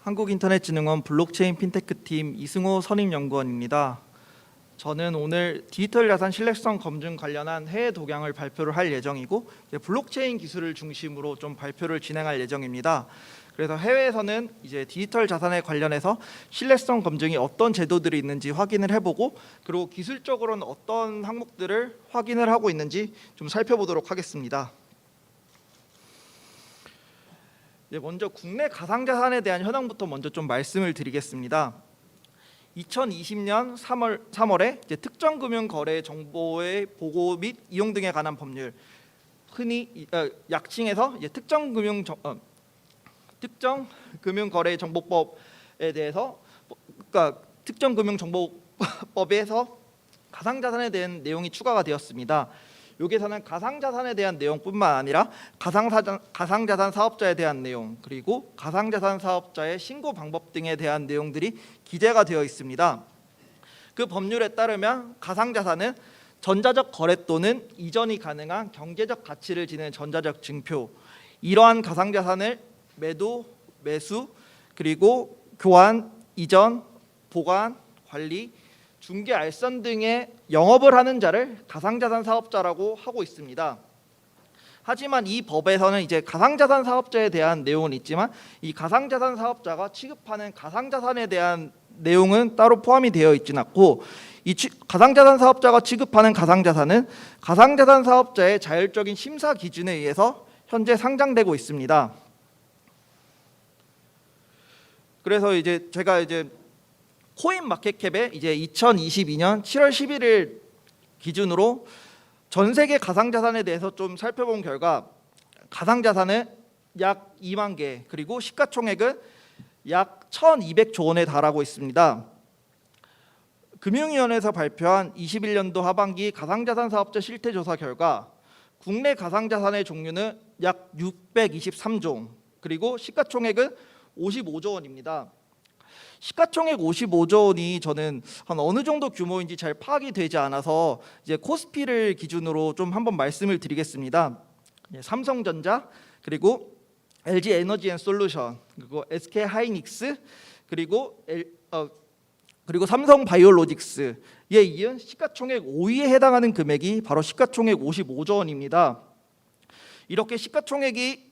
한국인터넷진흥원 블록체인 핀테크팀 이승호 선임연구원입니다. 저는 오늘 디지털 자산 신뢰성 검증 관련한 해외 독양을 발표를 할 예정이고 블록체인 기술을 중심으로 좀 발표를 진행할 예정입니다. 그래서 해외에서는 이제 디지털 자산에 관련해서 신뢰성 검증이 어떤 제도들이 있는지 확인을 해보고 그리고 기술적으로는 어떤 항목들을 확인을 하고 있는지 좀 살펴보도록 하겠습니다. 네, 먼저 국내 가상자산에 대한 현황부터 먼저 좀 말씀을 드리겠습니다. 2020년 3월 3월에 이제 특정 금융 거래 정보의 보고 및 이용 등에 관한 법률 흔히 이- 어, 약칭해서 특정 금융 정, 어, 특정 금융 거래 정보법에 대해서 뭐, 그러니까 특정 금융 정보법에서 가상자산에 대한 내용이 추가가 되었습니다. 여기서는 가상자산에 대한 내용뿐만 아니라 가상자산, 가상자산 사업자에 대한 내용 그리고 가상자산 사업자의 신고 방법 등에 대한 내용들이 기재가 되어 있습니다. 그 법률에 따르면 가상자산은 전자적 거래 또는 이전이 가능한 경제적 가치를 지닌 전자적 증표 이러한 가상자산을 매도, 매수 그리고 교환, 이전, 보관, 관리, 중개, 알선 등의 영업을 하는 자를 가상자산 사업자라고 하고 있습니다. 하지만 이 법에서는 이제 가상자산 사업자에 대한 내용은 있지만 이 가상자산 사업자가 취급하는 가상자산에 대한 내용은 따로 포함이 되어 있지는 않고 이 취- 가상자산 사업자가 취급하는 가상자산은 가상자산 사업자의 자율적인 심사 기준에 의해서 현재 상장되고 있습니다. 그래서 이제 제가 이제 코인 마켓캡에 이제 2022년 7월 11일 기준으로 전 세계 가상 자산에 대해서 좀 살펴본 결과 가상 자산은 약 2만 개 그리고 시가총액은 약 1,200조 원에 달하고 있습니다. 금융위원회에서 발표한 21년도 하반기 가상자산 사업자 실태 조사 결과 국내 가상자산의 종류는 약 623종 그리고 시가총액은 55조 원입니다. 시가총액 55조 원이 저는 한 어느 정도 규모인지 잘 파악이 되지 않아서 이제 코스피를 기준으로 좀 한번 말씀을 드리겠습니다. 예, 삼성전자 그리고 LG 에너지 앤 솔루션 그리고 SK 하이닉스 그리고 엘, 어, 그리고 삼성 바이오로직스에 이은 시가총액 5위에 해당하는 금액이 바로 시가총액 55조 원입니다. 이렇게 시가총액이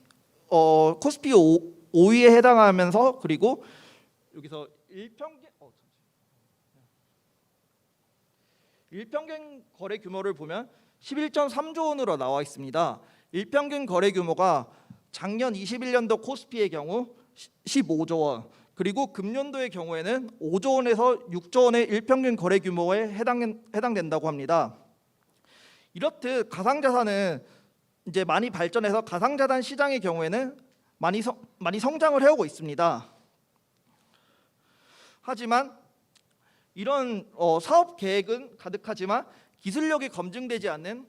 어, 코스피 5, 5위에 해당하면서 그리고 여기서 일평균 어, 일평균 거래 규모를 보면 11.3조 원으로 나와 있습니다. 일평균 거래 규모가 작년 21년도 코스피의 경우 15조 원, 그리고 금년도의 경우에는 5조 원에서 6조 원의 일평균 거래 규모에 해당 해당된다고 합니다. 이렇듯 가상자산은 이제 많이 발전해서 가상자산 시장의 경우에는 많이 성, 많이 성장을 해오고 있습니다. 하지만 이런 어, 사업 계획은 가득하지만 기술력이 검증되지 않는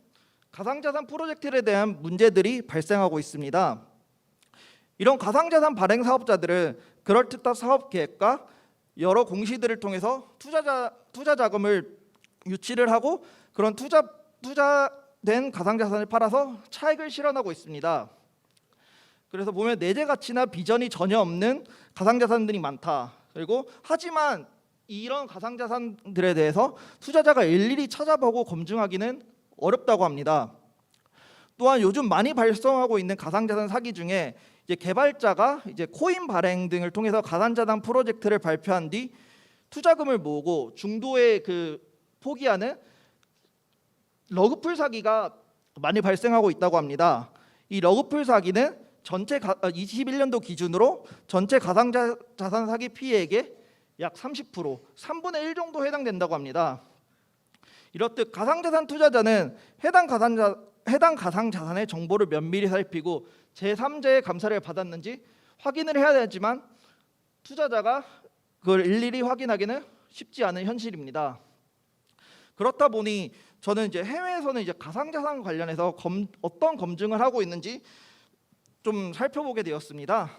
가상자산 프로젝트에 대한 문제들이 발생하고 있습니다. 이런 가상자산 발행 사업자들은 그럴듯한 사업 계획과 여러 공시들을 통해서 투자자 투자 자금을 유치를 하고 그런 투자 투자된 가상자산을 팔아서 차익을 실현하고 있습니다. 그래서 보면 내재 가치나 비전이 전혀 없는 가상자산들이 많다. 그리고 하지만 이런 가상자산들에 대해서 투자자가 일일이 찾아보고 검증하기는 어렵다고 합니다. 또한 요즘 많이 발생하고 있는 가상자산 사기 중에 이제 개발자가 이제 코인 발행 등을 통해서 가상자산 프로젝트를 발표한 뒤 투자금을 모으고 중도에 그 포기하는 러그풀 사기가 많이 발생하고 있다고 합니다. 이 러그풀 사기는 전체 가, 21년도 기준으로 전체 가상자산 사기 피해액의 약 30% 3분의 1 정도 해당된다고 합니다. 이렇듯 가상자산 투자자는 해당 가상자 해당 가상자산의 정보를 면밀히 살피고 제3자의 감사를 받았는지 확인을 해야 되지만 투자자가 그걸 일일이 확인하기는 쉽지 않은 현실입니다. 그렇다 보니 저는 이제 해외에서는 이제 가상자산 관련해서 검, 어떤 검증을 하고 있는지 좀 살펴보게 되었습니다.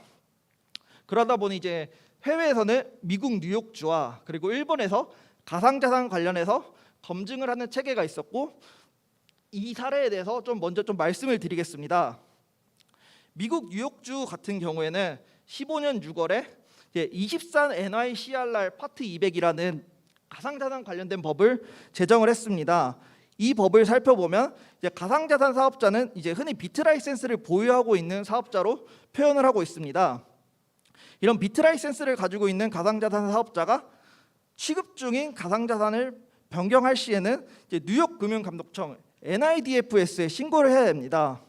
그러다 보니 이제 해외에서는 미국 뉴욕주와 그리고 일본에서 가상자산 관련해서 검증을 하는 체계가 있었고 이 사례에 대해서 좀 먼저 좀 말씀을 드리겠습니다. 미국 뉴욕주 같은 경우에는 15년 6월에 이제 23 NYCRR 파트 200이라는 가상자산 관련된 법을 제정을 했습니다. 이 법을 살펴보면 이제 가상자산 사업자는 이제 흔히 비트 라이센스를 보유하고 있는 사업자로 표현을 하고 있습니다. 이런 비트 라이센스를 가지고 있는 가상자산 사업자가 취급 중인 가상자산을 변경할 시에는 뉴욕 금융감독청 NIDFS에 신고를 해야 됩니다.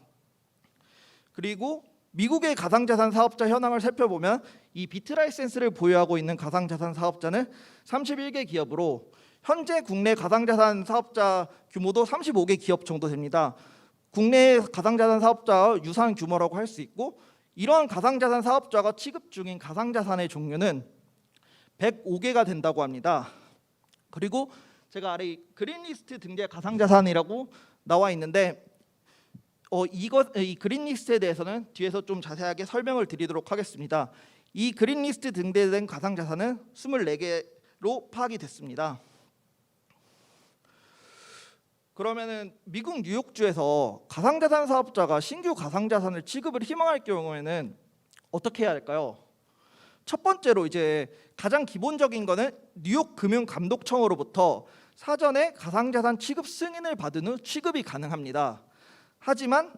그리고 미국의 가상자산 사업자 현황을 살펴보면 이 비트 라이센스를 보유하고 있는 가상자산 사업자는 31개 기업으로 현재 국내 가상자산 사업자 규모도 35개 기업 정도 됩니다. 국내 가상자산 사업자 유사한 규모라고 할 수 있고 이러한 가상자산 사업자가 취급 중인 가상자산의 종류는 105개가 된다고 합니다. 그리고 제가 아래 이 그린리스트 등재 가상자산이라고 나와 있는데 어 이것 이 그린리스트에 대해서는 뒤에서 좀 자세하게 설명을 드리도록 하겠습니다. 이 그린리스트 등재된 가상자산은 24개로 파악이 됐습니다. 그러면은 미국 뉴욕주에서 가상자산 사업자가 신규 가상자산을 취급을 희망할 경우에는 어떻게 해야 할까요? 첫 번째로 이제 가장 기본적인 거는 뉴욕 금융감독청으로부터 사전에 가상자산 취급 승인을 받은 후 취급이 가능합니다. 하지만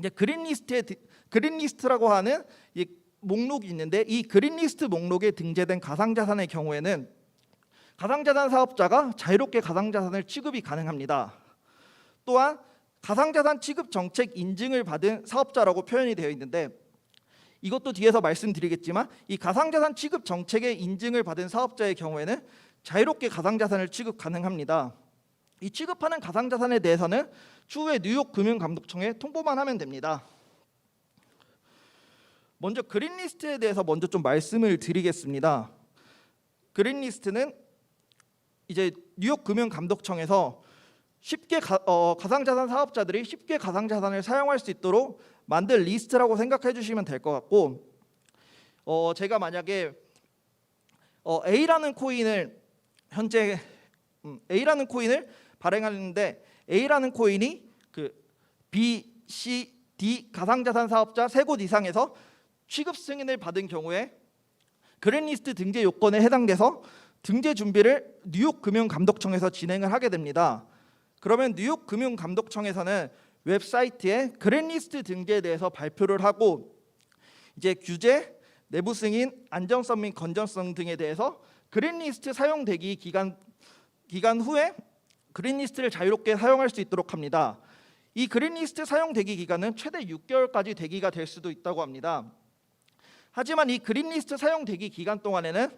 이제 그린리스트에 드- 그린리스트라고 하는 이 목록이 있는데 이 그린리스트 목록에 등재된 가상자산의 경우에는 가상자산 사업자가 자유롭게 가상자산을 취급이 가능합니다. 또한 가상자산 취급 정책 인증을 받은 사업자라고 표현이 되어 있는데 이것도 뒤에서 말씀드리겠지만 이 가상자산 취급 정책의 인증을 받은 사업자의 경우에는 자유롭게 가상자산을 취급 가능합니다. 이 취급하는 가상자산에 대해서는 추후에 뉴욕 금융감독청에 통보만 하면 됩니다. 먼저 그린리스트에 대해서 먼저 좀 말씀을 드리겠습니다. 그린리스트는 이제 뉴욕 금융감독청에서 쉽게 가, 어, 가상자산 사업자들이 쉽게 가상자산을 사용할 수 있도록 만든 리스트라고 생각해 주시면 될 것 같고 어, 제가 만약에 어, A라는 코인을 현재 음, A라는 코인을 발행하는데 A라는 코인이 그 B, C, D 가상자산 사업자 세 곳 이상에서 취급 승인을 받은 경우에 그랜리스트 등재 요건에 해당돼서 등재 준비를 뉴욕 금융감독청에서 진행을 하게 됩니다. 그러면 뉴욕 금융감독청에서는 웹사이트에 그랜리스트 등재에 대해서 발표를 하고 이제 규제, 내부 승인, 안정성 및 건전성 등에 대해서 그린리스트 사용 대기 기간 기간 후에 그린리스트를 자유롭게 사용할 수 있도록 합니다. 이 그린리스트 사용 대기 기간은 최대 6개월까지 대기가 될 수도 있다고 합니다. 하지만 이 그린리스트 사용 대기 기간 동안에는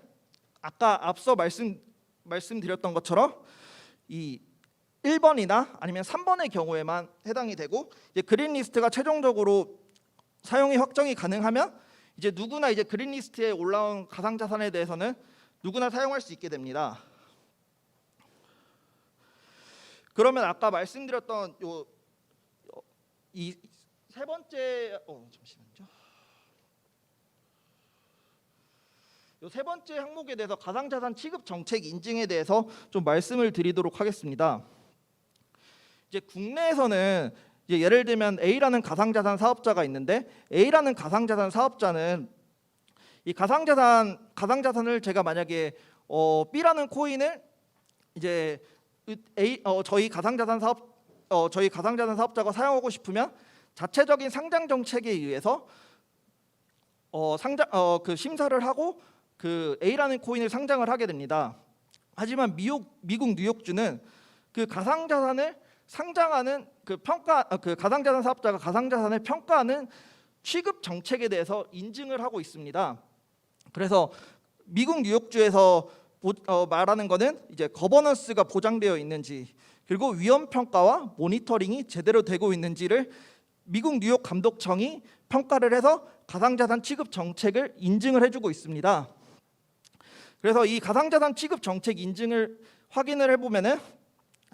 아까 앞서 말씀 말씀드렸던 것처럼 이 1번이나 아니면 3번의 경우에만 해당이 되고 이제 그린리스트가 최종적으로 사용이 확정이 가능하면 이제 누구나 이제 그린리스트에 올라온 가상자산에 대해서는 누구나 사용할 수 있게 됩니다. 그러면 아까 말씀드렸던 요 이 세 번째 어 잠시만요. 요 세 번째 항목에 대해서 가상자산 취급 정책 인증에 대해서 좀 말씀을 드리도록 하겠습니다. 이제 국내에서는 이제 예를 들면 A라는 가상자산 사업자가 있는데 A라는 가상자산 사업자는 이 가상자산 가상자산을 제가 만약에 어, B라는 코인을 이제 A 어, 저희 가상자산 사업 어, 저희 가상자산 사업자가 사용하고 싶으면 자체적인 상장 정책에 의해서 어, 상장 어, 그 심사를 하고 그 A라는 코인을 상장을 하게 됩니다. 하지만 미국 미국 뉴욕주는 그 가상자산을 상장하는 그 평가 아, 그 가상자산 사업자가 가상자산을 평가하는 취급 정책에 대해서 인증을 하고 있습니다. 그래서 미국 뉴욕주에서 보- 어, 말하는 거는 이제 거버넌스가 보장되어 있는지 그리고 위험 평가와 모니터링이 제대로 되고 있는지를 미국 뉴욕 감독청이 평가를 해서 가상자산 취급 정책을 인증을 해주고 있습니다. 그래서 이 가상자산 취급 정책 인증을 확인을 해보면은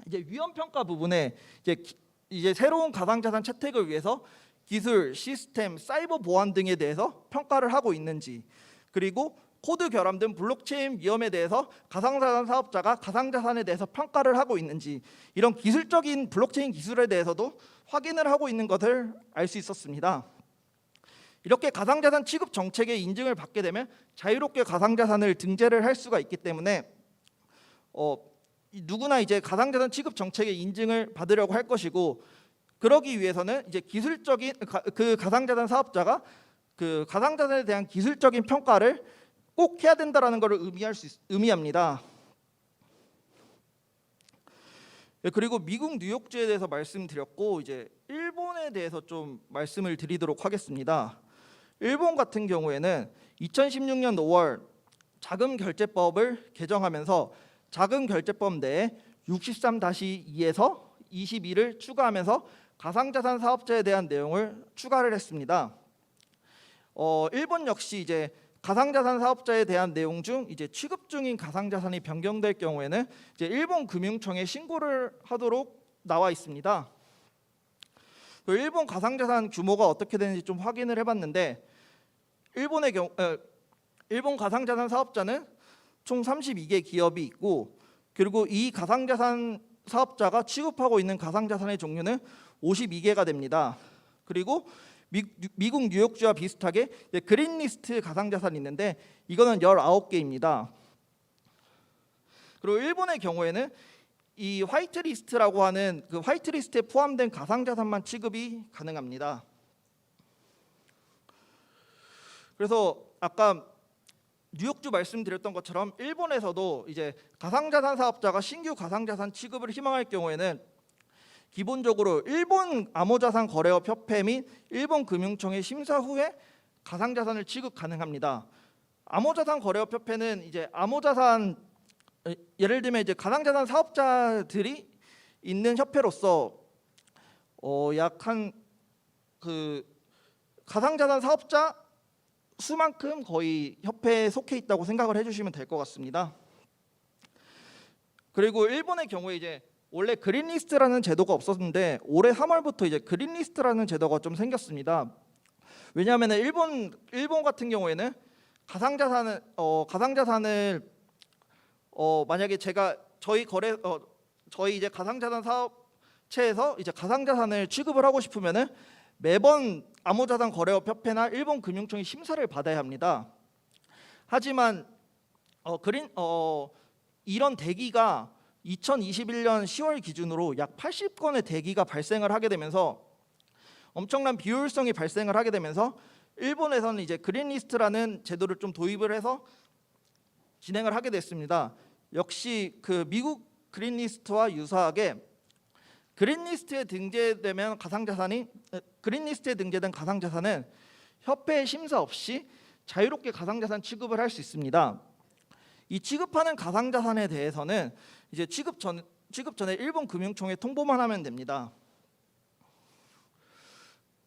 이제 위험 평가 부분에 이제 기- 이제 새로운 가상자산 채택을 위해서 기술, 시스템, 사이버 보안 등에 대해서 평가를 하고 있는지 그리고 코드 결함 등 블록체인 위험에 대해서 가상자산 사업자가 가상자산에 대해서 평가를 하고 있는지 이런 기술적인 블록체인 기술에 대해서도 확인을 하고 있는 것을 알 수 있었습니다. 이렇게 가상자산 취급 정책의 인증을 받게 되면 자유롭게 가상자산을 등재를 할 수가 있기 때문에 어, 이 누구나 이제 가상자산 취급 정책의 인증을 받으려고 할 것이고 그러기 위해서는 이제 기술적인 가, 그 가상자산 사업자가 그 가상자산에 대한 기술적인 평가를 꼭 해야 된다라는 것을 의미할 수 있, 의미합니다. 예, 그리고 미국 뉴욕주에 대해서 말씀드렸고 이제 일본에 대해서 좀 말씀을 드리도록 하겠습니다. 일본 같은 경우에는 2016년 5월 자금 결제법을 개정하면서 자금 결제법 내에 63-2에서 22를 추가하면서 가상자산 사업자에 대한 내용을 추가를 했습니다. 어, 일본 역시 이제 가상자산 사업자에 대한 내용 중 이제 취급 중인 가상자산이 변경될 경우에는 이제 일본 금융청에 신고를 하도록 나와 있습니다. 그 일본 가상자산 규모가 어떻게 되는지 좀 확인을 해봤는데 일본의 경우 에, 일본 가상자산 사업자는 총 32개 기업이 있고 그리고 이 가상자산 사업자가 취급하고 있는 가상자산의 종류는 52개가 됩니다. 그리고 미, 미국 뉴욕주와 비슷하게 그린리스트 가상자산이 있는데 이거는 19개입니다. 그리고 일본의 경우에는 이 화이트리스트라고 하는 그 화이트리스트에 포함된 가상자산만 취급이 가능합니다. 그래서 아까 뉴욕주 말씀드렸던 것처럼 일본에서도 이제 가상자산 사업자가 신규 가상자산 취급을 희망할 경우에는 기본적으로 일본 암호자산 거래업 협회 및 일본 금융청의 심사 후에 가상자산을 취급 가능합니다. 암호자산 거래업 협회는 이제 암호자산 예를 들면 이제 가상자산 사업자들이 있는 협회로서 어 약한 그 가상자산 사업자 수만큼 거의 협회에 속해 있다고 생각을 해주시면 될 것 같습니다. 그리고 일본의 경우에 이제 원래 그린리스트라는 제도가 없었는데 올해 3월부터 이제 그린리스트라는 제도가 좀 생겼습니다. 왜냐하면 일본 일본 같은 경우에는 가상자산을 어, 가상자산을 어, 만약에 제가 저희 거래 어, 저희 이제 가상자산 사업체에서 이제 가상자산을 취급을 하고 싶으면은 매번 암호자산 거래업 협회나 일본 금융청이 심사를 받아야 합니다. 하지만 어, 그린 어, 이런 대기가 2021년 10월 기준으로 약 80건의 대기가 발생을 하게 되면서 엄청난 비효율성이 발생을 하게 되면서 일본에서는 이제 그린리스트라는 제도를 좀 도입을 해서 진행을 하게 됐습니다. 역시 그 미국 그린리스트와 유사하게 그린리스트에 등재되면 가상자산이 그린리스트에 등재된 가상자산은 협회 심사 없이 자유롭게 가상자산 취급을 할 수 있습니다. 이 취급하는 가상자산에 대해서는 이제 취급 전 취급 전에 일본 금융청에 통보만 하면 됩니다.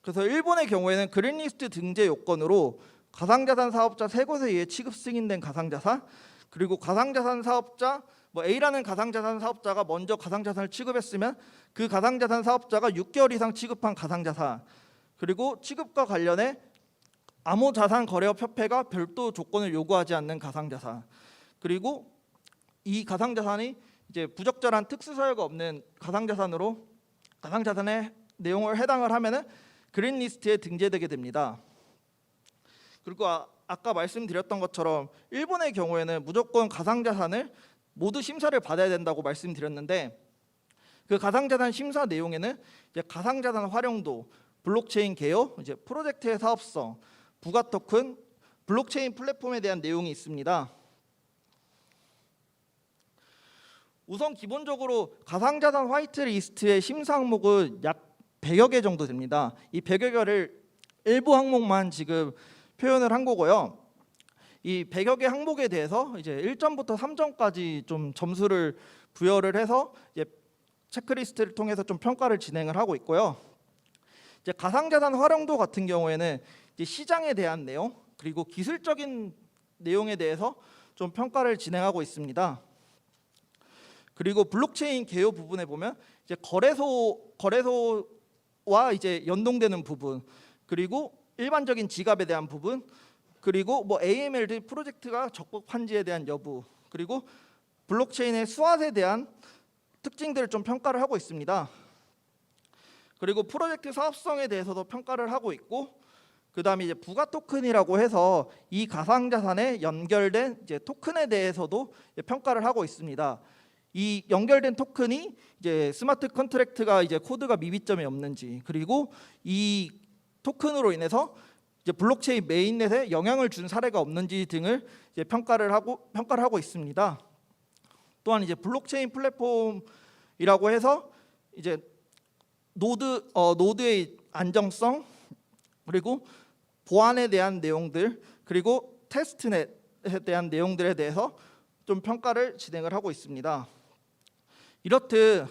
그래서 일본의 경우에는 그린리스트 등재 요건으로 가상자산 사업자 세 곳에 의해 취급 승인된 가상자산 그리고 가상자산 사업자 뭐 A라는 가상자산 사업자가 먼저 가상자산을 취급했으면 그 가상자산 사업자가 6개월 이상 취급한 가상자산 그리고 취급과 관련해 암호 자산 거래업 협회가 별도 조건을 요구하지 않는 가상자산 그리고 이 가상자산이 이제 부적절한 특수사유가 없는 가상자산으로 가상자산의 내용을 해당을 하면은 그린리스트에 등재되게 됩니다. 그리고 아, 아까 말씀드렸던 것처럼 일본의 경우에는 무조건 가상자산을 모두 심사를 받아야 된다고 말씀드렸는데 그 가상자산 심사 내용에는 이제 가상자산 활용도, 블록체인 개요, 이제 프로젝트의 사업성, 부가 토큰, 블록체인 플랫폼에 대한 내용이 있습니다. 우선 기본적으로 가상자산 화이트리스트의 심사 항목은 약 100여 개 정도 됩니다. 이 100여 개를 일부 항목만 지금 표현을 한 거고요. 이 100여 개 항목에 대해서 이제 1점부터 3점까지 좀 점수를 부여를 해서 이제 체크리스트를 통해서 좀 평가를 진행을 하고 있고요. 이제 가상자산 활용도 같은 경우에는 이제 시장에 대한 내용 그리고 기술적인 내용에 대해서 좀 평가를 진행하고 있습니다. 그리고 블록체인 개요 부분에 보면 이제 거래소 거래소와 이제 연동되는 부분 그리고 일반적인 지갑에 대한 부분 그리고 뭐 AML 프로젝트가 적법 판지에 대한 여부 그리고 블록체인의 수화에 대한 특징들을 좀 평가를 하고 있습니다. 그리고 프로젝트 사업성에 대해서도 평가를 하고 있고 그다음에 이제 부가 토큰이라고 해서 이 가상 자산에 연결된 이제 토큰에 대해서도 이제 평가를 하고 있습니다. 이 연결된 토큰이 이제 스마트 컨트랙트가 이제 코드가 미비점이 없는지 그리고 이 토큰으로 인해서 이제 블록체인 메인넷에 영향을 준 사례가 없는지 등을 이제 평가를 하고 평가를 하고 있습니다. 또한 이제 블록체인 플랫폼이라고 해서 이제 노드 어, 노드의 안정성 그리고 보안에 대한 내용들 그리고 테스트넷에 대한 내용들에 대해서 좀 평가를 진행을 하고 있습니다. 이렇듯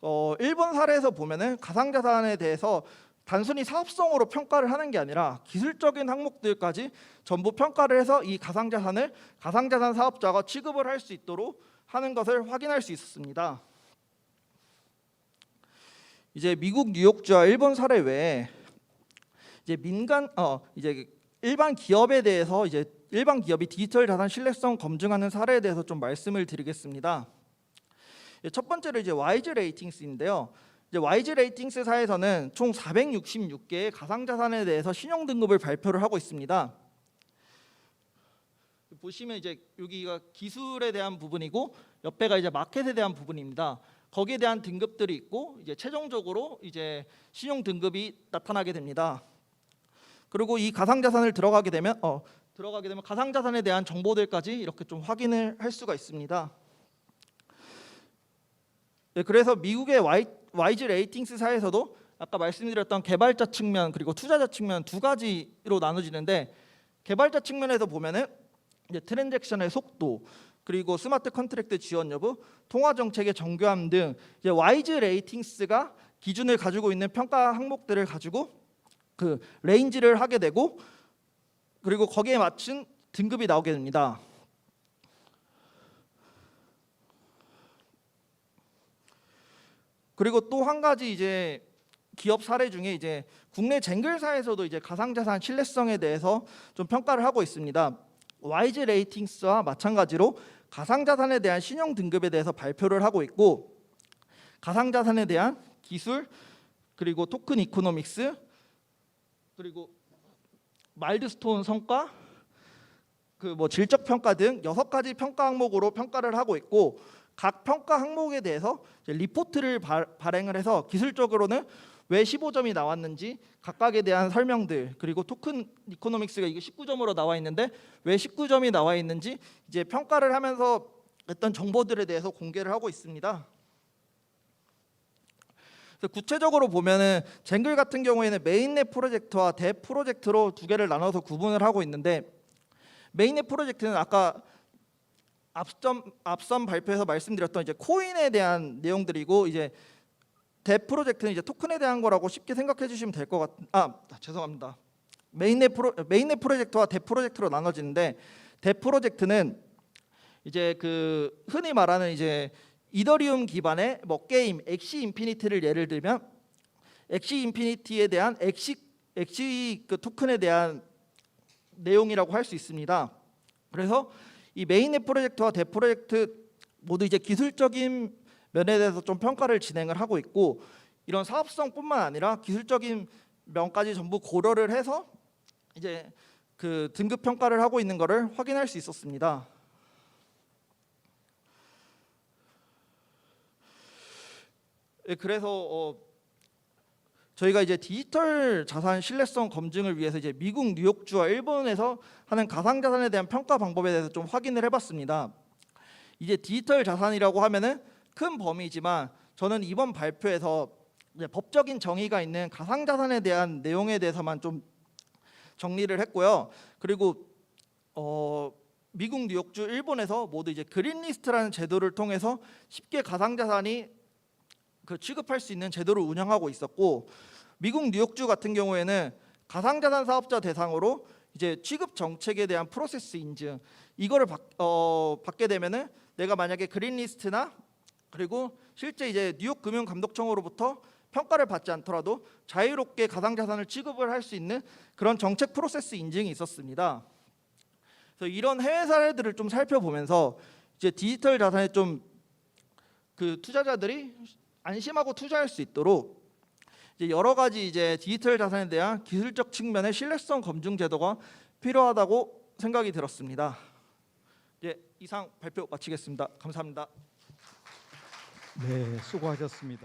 어, 일본 사례에서 보면은 가상자산에 대해서 단순히 사업성으로 평가를 하는 게 아니라 기술적인 항목들까지 전부 평가를 해서 이 가상자산을 가상자산 사업자가 취급을 할 수 있도록 하는 것을 확인할 수 있었습니다. 이제 미국 뉴욕주와 일본 사례 외에 이제 민간 어 이제 일반 기업에 대해서 이제 일반 기업이 디지털 자산 신뢰성 검증하는 사례에 대해서 좀 말씀을 드리겠습니다. 예, 첫 번째로 이제 와이즈 레이팅스인데요. 이제 와이즈 레이팅스사에서는 총 466개의 가상 자산에 대해서 신용 등급을 발표를 하고 있습니다. 보시면 이제 여기가 기술에 대한 부분이고 옆에가 이제 마켓에 대한 부분입니다. 거기에 대한 등급들이 있고 이제 최종적으로 이제 신용 등급이 나타나게 됩니다. 그리고 이 가상 자산을 들어가게 되면 어 들어가게 되면 가상 자산에 대한 정보들까지 이렇게 좀 확인을 할 수가 있습니다. 네, 그래서 미국의 와 이, 와이즈 레이팅스사에서도 아까 말씀드렸던 개발자 측면 그리고 투자자 측면 두 가지로 나눠지는데 개발자 측면에서 보면은 이제 트랜잭션의 속도 그리고 스마트 컨트랙트 지원 여부, 통화 정책의 정교함 등 이제 와이즈 레이팅스가 기준을 가지고 있는 평가 항목들을 가지고 그 레인지를 하게 되고 그리고 거기에 맞춘 등급이 나오게 됩니다. 그리고 또 한 가지 이제 기업 사례 중에 이제 국내 쟁글사에서도 이제 가상자산 신뢰성에 대해서 좀 평가를 하고 있습니다. 와이즈 레이팅스와 마찬가지로 가상자산에 대한 신용 등급에 대해서 발표를 하고 있고 가상자산에 대한 기술 그리고 토큰 이코노믹스 그리고 마일드스톤 성과 그 뭐 질적 평가 등 여섯 가지 평가 항목으로 평가를 하고 있고 각 평가 항목에 대해서 리포트를 발, 발행을 해서 기술적으로는 왜 15점이 나왔는지 각각에 대한 설명들 그리고 토큰 이코노믹스가 이게 19점으로 나와 있는데 왜 19점이 나와 있는지 이제 평가를 하면서 어떤 정보들에 대해서 공개를 하고 있습니다. 구체적으로 보면은 쟁글 같은 경우에는 메인넷 프로젝트와 대 프로젝트로 두 개를 나눠서 구분을 하고 있는데 메인넷 프로젝트는 아까 앞선 앞선 발표에서 말씀드렸던 이제 코인에 대한 내용들이고 이제 대 프로젝트는 이제 토큰에 대한 거라고 쉽게 생각해 주시면 될 것 같. 아 죄송합니다. 메인넷 프로 메인넷 프로젝트와 대 프로젝트로 나눠지는데 대 프로젝트는 이제 그 흔히 말하는 이제 이더리움 기반의 뭐 게임 엑시 인피니티를 예를 들면 엑시 인피니티에 대한 엑시 엑시 그 토큰에 대한 내용이라고 할 수 있습니다. 그래서 이 메인넷 프로젝트와 대 프로젝트 모두 이제 기술적인 면에 대해서 좀 평가를 진행을 하고 있고 이런 사업성뿐만 아니라 기술적인 면까지 전부 고려를 해서 이제 그 등급 평가를 하고 있는 것을 확인할 수 있었습니다. 예, 그래서 어, 저희가 이제 디지털 자산 신뢰성 검증을 위해서 이제 미국 뉴욕주와 일본에서 하는 가상 자산에 대한 평가 방법에 대해서 좀 확인을 해봤습니다. 이제 디지털 자산이라고 하면은 큰 범위지만 저는 이번 발표에서 법적인 정의가 있는 가상 자산에 대한 내용에 대해서만 좀 정리를 했고요. 그리고 어, 미국 뉴욕주 일본에서 모두 이제 그린리스트라는 제도를 통해서 쉽게 가상 자산이 그 취급할 수 있는 제도를 운영하고 있었고 미국 뉴욕주 같은 경우에는 가상자산 사업자 대상으로 이제 취급 정책에 대한 프로세스 인증 이거를 받, 어, 받게 되면은 내가 만약에 그린리스트나 그리고 실제 이제 뉴욕 금융 감독청으로부터 평가를 받지 않더라도 자유롭게 가상자산을 취급을 할 수 있는 그런 정책 프로세스 인증이 있었습니다. 그래서 이런 해외 사례들을 좀 살펴보면서 이제 디지털 자산에 좀 그 투자자들이 안심하고 투자할 수 있도록 여러 가지 이제 디지털 자산에 대한 기술적 측면의 신뢰성 검증 제도가 필요하다고 생각이 들었습니다. 이제 이상 발표 마치겠습니다. 감사합니다. 네, 수고하셨습니다.